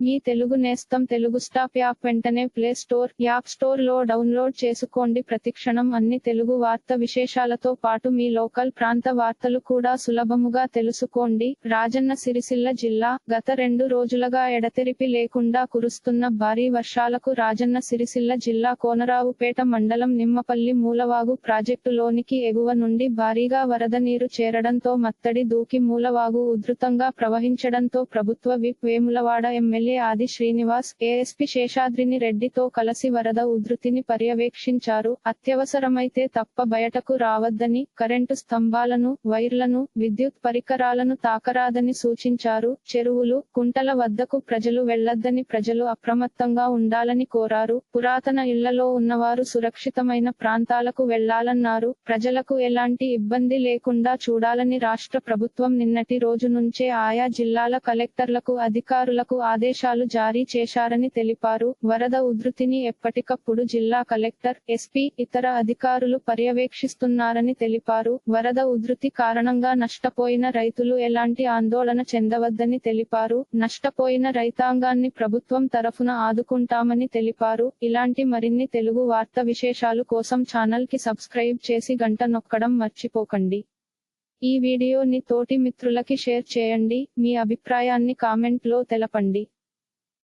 మీ తెలుగు నేస్తం Telugu stop app వెంటనే play store app స్టోర్లో డౌన్లోడ్ చేసుకోండి. ప్రతిక్షణం అన్ని తెలుగు వార్త విశేషాలతో పాటు మీ లోకల్ ప్రాంత వార్తలు కూడా సులభముగా తెలుసుకోండి. రాజన్న సిరిసిల్ల జిల్లా గత రెండు రోజులుగా ఎడతెరిపి లేకుండా కురుస్తున్న భారీ వర్షాలకు రాజన్న సిరిసిల్ల జిల్లా కోనరావుపేట మండలం నిమ్మపల్లి మూలవాగు ప్రాజెక్టులోనికి ఎగువ నుండి భారీగా వరద నీరు చేరడంతో మత్తడి దూకి మూలవాగు ఉధృతంగా ప్రవహించడంతో ప్రభుత్వ విప్ వేములవాడ ఎమ్మెల్యే ఆది శ్రీనివాస్ ఏఎస్పీ శేషాద్రిని రెడ్డితో కలిసి వరద ఉధృతిని పర్యవేక్షించారు. అత్యవసరమైతే తప్ప బయటకు రావద్దని కరెంటు స్తంభాలను వైర్లను విద్యుత్ పరికరాలను తాకరాదని సూచించారు. చెరువులు కుంటల వద్దకు ప్రజలు వెళ్ళొద్దని ప్రజలు అప్రమత్తంగా ఉండాలని కోరారు. పురాతన ఇళ్ళలో ఉన్నవారు సురక్షితమైన ప్రాంతాలకు వెళ్ళాలన్నారు. ప్రజలకు ఎలాంటి ఇబ్బంది లేకుండా చూడాలని రాష్ట్ర ప్రభుత్వం నిన్నటి రోజు నుంచే ఆయా జిల్లాల కలెక్టర్లకు అధికారులకు ఆదేశాలు జారీ చేశారని తెలిపారు. వరద ఉధృతిని ఎప్పటికప్పుడు జిల్లా కలెక్టర్ ఎస్పీ ఇతర అధికారులు పర్యవేక్షిస్తున్నారని తెలిపారు. వరద ఉధృతి కారణంగా నష్టపోయిన రైతులు ఎలాంటి ఆందోళన చెందవద్దని తెలిపారు. నష్టపోయిన రైతాంగాన్ని ప్రభుత్వం తరఫున ఆదుకుంటామని తెలిపారు. ఇలాంటి మరిన్ని తెలుగు వార్త విశేషాలు కోసం ఛానల్కి సబ్స్క్రైబ్ చేసి గంట నొక్కడం మర్చిపోకండి. ఈ వీడియోని తోటి మిత్రులకి షేర్ చేయండి. మీ అభిప్రాయాన్ని కామెంట్లో తెలపండి.